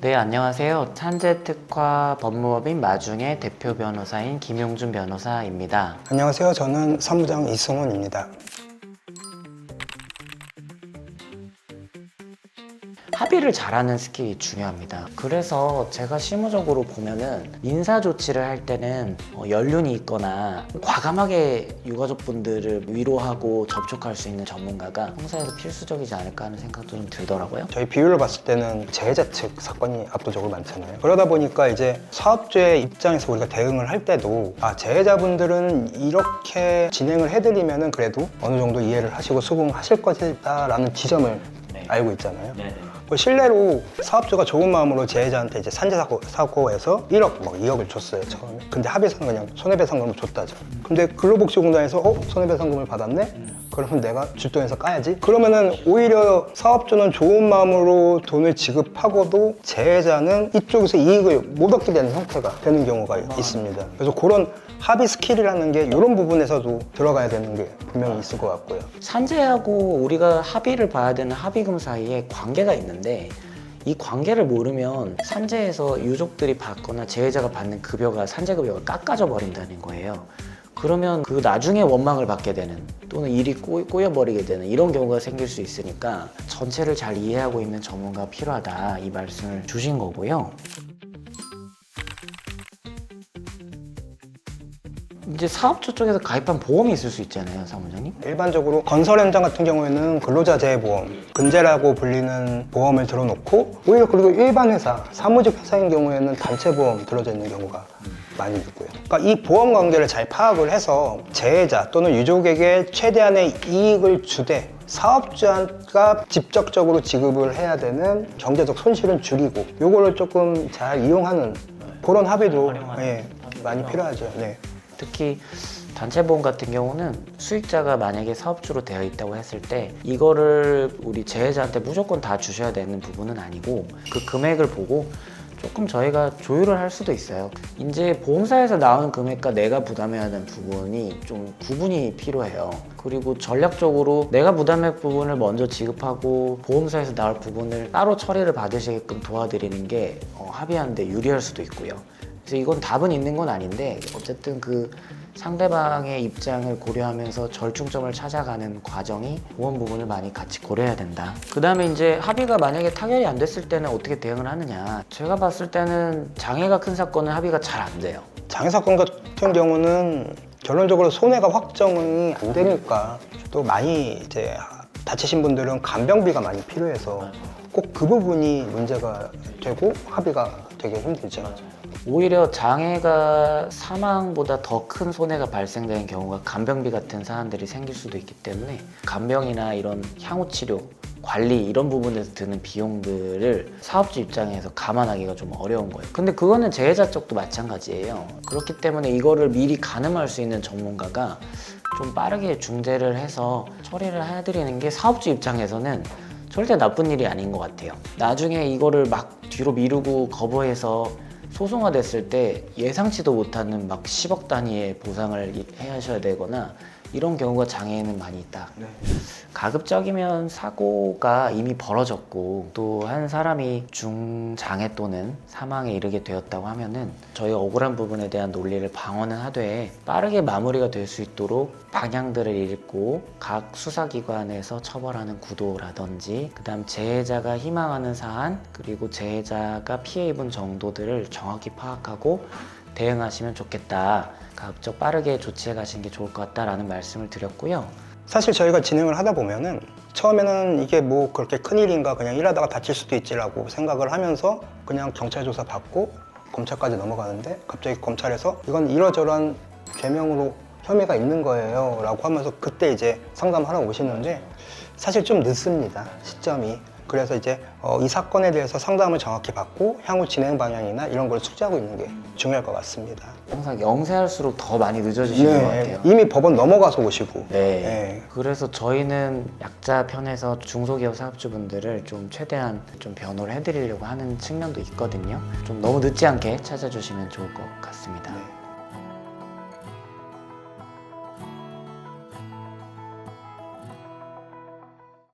네, 안녕하세요. 산재특화 법무법인 마중의 대표 변호사인 김용준 변호사입니다. 안녕하세요. 저는 사무장 이승훈입니다. 합의를 잘하는 스킬이 중요합니다. 그래서 제가 실무적으로 보면은 민사 조치를 할 때는 어, 연륜이 있거나 과감하게 유가족분들을 위로하고 접촉할 수 있는 전문가가 형사에서 필수적이지 않을까 하는 생각도 좀 들더라고요. 저희 비율로 봤을 때는 재해자 측 사건이 압도적으로 많잖아요. 그러다 보니까 이제 사업주의 입장에서 우리가 대응을 할 때도 아 재해자분들은 이렇게 진행을 해드리면은 그래도 어느 정도 이해를 하시고 수긍하실 것이다라는 지점을 네. 알고 있잖아요. 네 네. 그 실례로 사업주가 좋은 마음으로 재해자한테 이제 산재 사고, 사고에서 1억, 뭐 2억을 줬어요 처음에. 근데 합의서는 그냥 손해배상금을 줬다죠. 근데 근로복지공단에서 어 손해배상금을 받았네? 그러면 내가 줄돈에서 까야지. 그러면은 오히려 사업주는 좋은 마음으로 돈을 지급하고도 재해자는 이쪽에서 이익을 못 얻게 되는 형태가 되는 경우가 있습니다. 그래서 그런 합의 스킬이라는 게 이런 부분에서도 들어가야 되는 게 분명히 있을 것 같고요. 산재하고 우리가 합의를 봐야 되는 합의금 사이에 관계가 있는데 이 관계를 모르면 산재에서 유족들이 받거나 재해자가 받는 급여가 산재급여가 깎아져 버린다는 거예요. 그러면 그 나중에 원망을 받게 되는 또는 일이 꼬, 꼬여 버리게 되는 이런 경우가 생길 수 있으니까 전체를 잘 이해하고 있는 전문가가 필요하다 이 말씀을 주신 거고요. 이제 사업주 쪽에서 가입한 보험이 있을 수 있잖아요, 사무장님. 일반적으로 건설 현장 같은 경우에는 근로자 재해보험, 근재라고 불리는 보험을 들어놓고 오히려 그리고 일반 회사, 사무직 회사인 경우에는 단체 보험 들어져 있는 경우가 많이 있고요. 그러니까 이 보험 관계를 잘 파악을 해서 재해자 또는 유족에게 최대한의 이익을 주되 사업자가 직접적으로 지급을 해야 되는 경제적 손실은 줄이고 요거를 조금 잘 이용하는 그런 합의도 예, 많이 필요하죠. 네. 특히 단체 보험 같은 경우는 수익자가 만약에 사업주로 되어 있다고 했을 때 이거를 우리 재해자한테 무조건 다 주셔야 되는 부분은 아니고 그 금액을 보고 조금 저희가 조율을 할 수도 있어요. 이제 보험사에서 나오는 금액과 내가 부담해야 하는 부분이 좀 구분이 필요해요. 그리고 전략적으로 내가 부담할 부분을 먼저 지급하고 보험사에서 나올 부분을 따로 처리를 받으시게끔 도와드리는 게 어, 합의하는데 유리할 수도 있고요. 그래서 이건 답은 있는 건 아닌데 어쨌든 그 상대방의 입장을 고려하면서 절충점을 찾아가는 과정이 보험 부분을 많이 같이 고려해야 된다. 그 다음에 이제 합의가 만약에 타결이 안 됐을 때는 어떻게 대응을 하느냐. 제가 봤을 때는 장애가 큰 사건은 합의가 잘 안 돼요. 장애 사건 같은 경우는 결론적으로 손해가 확정이 안 되니까 또 많이 이제 다치신 분들은 간병비가 많이 필요해서 꼭 그 부분이 문제가 되고 합의가 되게 힘들죠. 오히려 장애가 사망보다 더 큰 손해가 발생되는 경우가 간병비 같은 사안들이 생길 수도 있기 때문에 간병이나 이런 향후 치료, 관리 이런 부분에서 드는 비용들을 사업주 입장에서 감안하기가 좀 어려운 거예요. 근데 그거는 재해자 쪽도 마찬가지예요. 그렇기 때문에 이거를 미리 가늠할 수 있는 전문가가 좀 빠르게 중재를 해서 처리를 해드리는 게 사업주 입장에서는 절대 나쁜 일이 아닌 것 같아요. 나중에 이거를 막 뒤로 미루고 거부해서 소송화됐을 때 예상치도 못하는 막 10억 단위의 보상을 이- 해야 하셔야 되거나 이런 경우가 장애에는 많이 있다. 가급적이면 사고가 이미 벌어졌고 또 한 사람이 중장애 또는 사망에 이르게 되었다고 하면은 저희 억울한 부분에 대한 논리를 방어는 하되 빠르게 마무리가 될 수 있도록 방향들을 읽고 각 수사기관에서 처벌하는 구도라든지 그다음 재해자가 희망하는 사안 그리고 재해자가 피해 입은 정도들을 정확히 파악하고 대응하시면 좋겠다. 가급적 빠르게 조치해 가시는 게 좋을 것 같다라는 말씀을 드렸고요. 사실 저희가 진행을 하다 보면은 처음에는 이게 뭐 그렇게 큰일인가 그냥 일하다가 다칠 수도 있지라고 생각을 하면서 그냥 경찰 조사 받고 검찰까지 넘어가는데 갑자기 검찰에서 이건 이러저러한 죄명으로 혐의가 있는 거예요 라고 하면서 그때 이제 상담하러 오시는데 사실 좀 늦습니다 시점이 그래서 이제 어, 이 사건에 대해서 상담을 정확히 받고 향후 진행 방향이나 이런 걸 숙지하고 있는 게 중요할 것 같습니다 항상 영세할수록 더 많이 늦어지시는 것 같아요. 이미 법원 넘어가서 오시고 네. 네. 그래서 저희는 약자 편에서 중소기업 사업주분들을 좀 최대한 좀 변호를 해드리려고 하는 측면도 있거든요. 좀 너무 늦지 않게 찾아주시면 좋을 것 같습니다. 네.